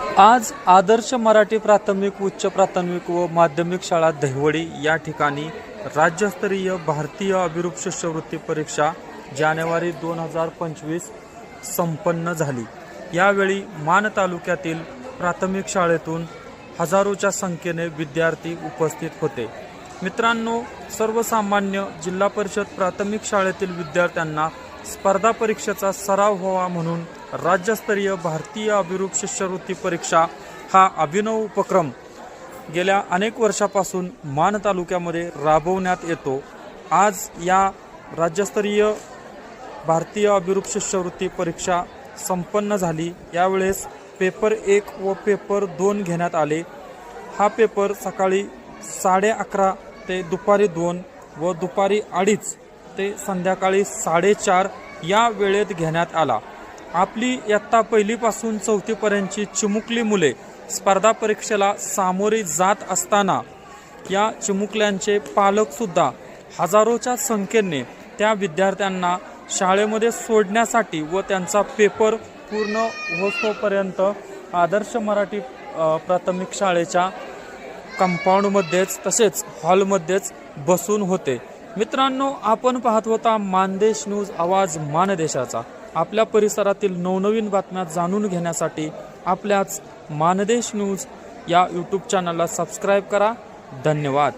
आज आदर्श मराठी प्राथमिक उच्च प्राथमिक व माध्यमिक शाळा दहिवडी या ठिकाणी राज्यस्तरीय भारतीय अभिरूप शिष्यवृत्ती परीक्षा जानेवारी दोन हजार पंचवीस संपन्न झाली. यावेळी मान तालुक्यातील प्राथमिक शाळेतून हजारोच्या संख्येने विद्यार्थी उपस्थित होते. मित्रांनो सर्वसामान्य जिल्हा परिषद प्राथमिक शाळेतील विद्यार्थ्यांना स्पर्धा परीक्षेचा सराव व्हावा म्हणून राज्यस्तरीय भारतीय अभिरूप शिष्यवृत्ती परीक्षा हा अभिनव उपक्रम गेल्या अनेक वर्षापासून मान तालुक्यामध्ये राबवण्यात येतो. आज या राज्यस्तरीय भारतीय अभिरूप शिष्यवृत्ती परीक्षा संपन्न झाली. यावेळेस पेपर एक व पेपर दोन घेण्यात आले. हा पेपर सकाळी साडे अकरा ते दुपारी दोन व दुपारी अडीच ते संध्याकाळी साडेचार या वेळेत घेण्यात आला. आपली इयत्ता पहिलीपासून चौथीपर्यंतची चिमुकली मुले स्पर्धा परीक्षेला सामोरी जात असताना या चिमुकल्यांचे पालकसुद्धा हजारोच्या संख्येने त्या विद्यार्थ्यांना शाळेमध्ये सोडण्यासाठी व त्यांचा पेपर पूर्ण होतोपर्यंत आदर्श मराठी प्राथमिक शाळेच्या कंपाऊंडमध्येच तसेच हॉलमध्येच बसून होते. मित्रांनो आपण पाहत होता मानदेश न्यूज आवाज मानदेशाचा. आपल्या परिसरातील नवनवीन बातम्या जाणून घेण्यासाठी आपल्याच मानदेश न्यूज या यूट्यूब चॅनलला सबस्क्राईब करा. धन्यवाद.